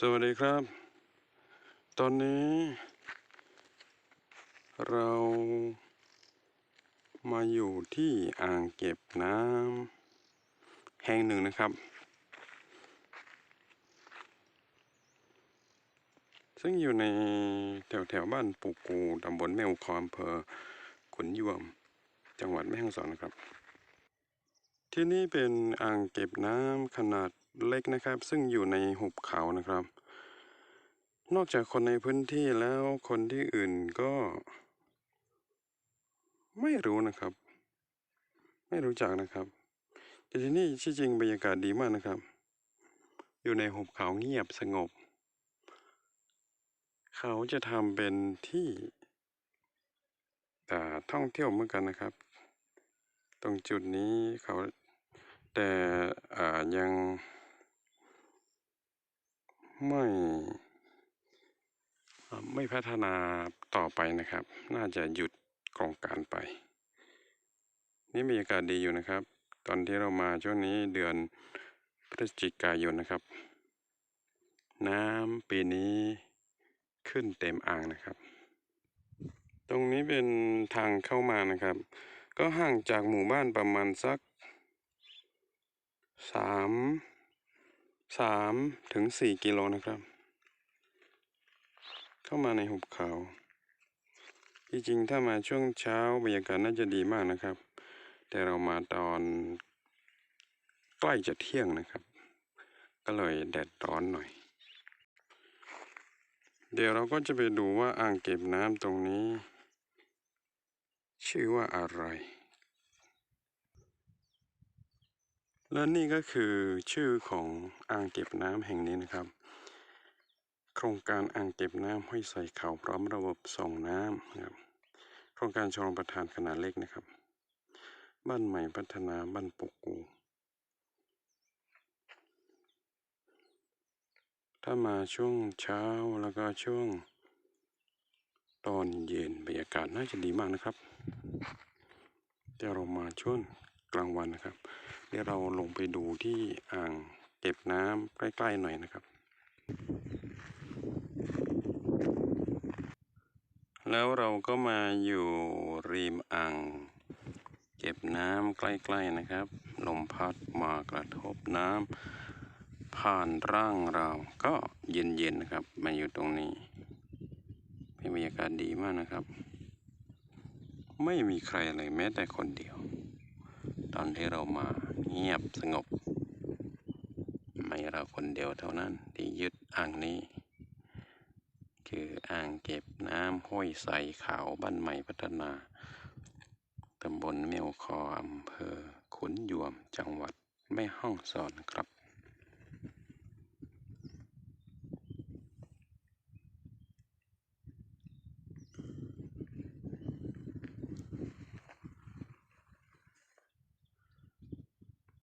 สวัสดีครับ ตอนนี้ เรามาอยู่ที่อ่างเก็บน้ำแห่งหนึ่งนะครับ ซึ่งอยู่ในแถวแถวบ้านปูกูตำบลแม่อุคออำเภอขุนยวม จังหวัดแม่ฮ่องสอนนะครับ ที่นี่เป็นอ่างเก็บน้ำขนาด เล็กนะครับ ซึ่งอยู่ในหุบเขานะครับ นอกจากคนในพื้นที่แล้วคนที่อื่นก็ ไม่รู้นะครับ ไม่รู้จักนะครับแต่ที่นี่ที่จริงบรรยากาศดีมากนะครับ อยู่ในหุบเขาเงียบสงบ เขาจะทำเป็นที่อ่ท่องเที่ยวเหมือนกันนะครับ ตรงจุดนี้เขาแต่ยัง ไม่ไม่พัฒนาต่อไปนะครับ น่าจะหยุดโครงการไป นี่บรรยากาศดีอยู่นะครับ ตอนที่เรามาช่วงนี้เดือนพฤศจิกายนนะครับ น้ำปีนี้ขึ้นเต็มอ่างนะครับ ตรงนี้เป็นทางเข้ามานะครับ ก็ห่างจากหมู่บ้านประมาณสักสาม สามถึงสี่กิโลนะครับ เข้ามาในหุบเขาที่จริงถ้ามาช่วงเช้าบรรยากาศน่าจะดีมากนะครับ แต่เรามาตอนใกล้จะเที่ยงนะครับ ก็เลยแดดร้อนหน่อย เดี๋ยวเราก็จะไปดูว่าอ่างเก็บน้ำตรงนี้ ชื่อว่าอะไร และนี่ก็คือชื่อของอ่างเก็บน้ำแห่งนี้นะครับ โครงการอ่างเก็บน้ำห้วยใส่เขาพร้อมระบบส่งน้ำนะครับโครงการชลประทานขนาดเล็กนะครับ บ้านใหม่พัฒนาบ้านปุกกู ถ้ามาช่วงเช้าแล้วก็ช่วงตอนเย็นบรรยากาศน่าจะดีมากนะครับเดี๋ยวเรามาช่วง กลางวันนะครับ เดี๋ยวเราลงไปดูที่อ่างเก็บน้ำใกล้ ๆ หน่อยนะครับ แล้วเราก็มาอยู่ริมอ่างเก็บน้ำใกล้ ๆนะครับ ลมพัดมากระทบน้ำผ่านร่างเราก็เย็นๆนะครับ มาอยู่ตรงนี้เป็นบรรยากาศดีมากนะครับ ไม่มีใครเลยแม้แต่คนเดียว ตอนที่เรามาเงียบสงบ ไม่เราคนเดียวเท่านั้นที่ยึดอ่างนี้ คืออ่างเก็บน้ำห้วยใสขาวบ้านใหม่พัฒนาตำบลเมียวคออำเภอขุนยวมจังหวัดแม่ฮ่องสอนครับ